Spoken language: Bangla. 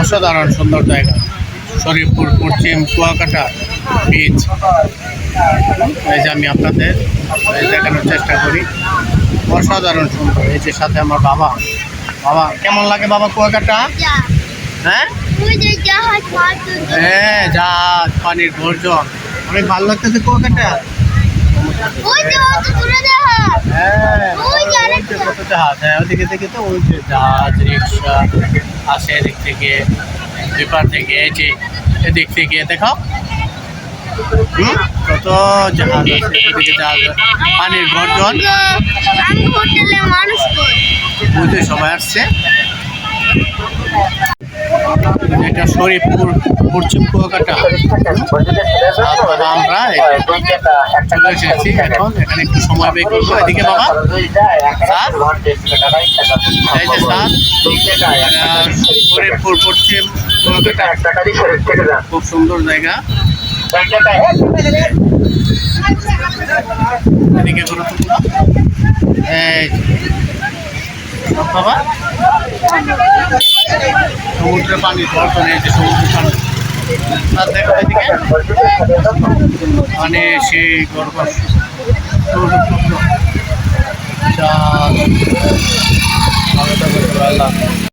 অসাধারণ সুন্দর জায়গা। শরীফপুর পশ্চিম কুয়াকাটা বীচ এই যে আমি আপনাদের দেখানোর চেষ্টা করি। অসাধারণ সুন্দর। এই যে সাথে আমার বাবা। বাবা কেমন লাগে বাবা কুয়াকাটা? হ্যাঁ? হ্যাঁ জাহাজ পানির গর্জন। অনেক ভালো লাগতেছে কুয়াকাটা। হ্যাঁ। কত জাহাজ হ্যাঁ ওদিকে দেখে তো ওই যে জাহাজ রিক্সা আসে এদিক থেকে পেপার থেকে এই যে এদিক থেকে দেখো কত জাহাজ আছে ওদিকে জাহাজ পানির গর্জন। বুঝতে সবাই আসছে। এটা শরীফপুর, পশ্চিম কুয়াকাটা। আমরা চলে এসেছি এখন। এখানে একটু সময় বের করব। এদিকে বাবা যে স্যার শরীফপুর, পশ্চিম কুয়াকাটা। খুব সুন্দর জায়গা। এদিকে এই বাবা। সমুদ্রের পানি নেই যে সমুদ্রের পানি। আর দেখো এদিকে মানে সেই গর্ভ আল্লাহ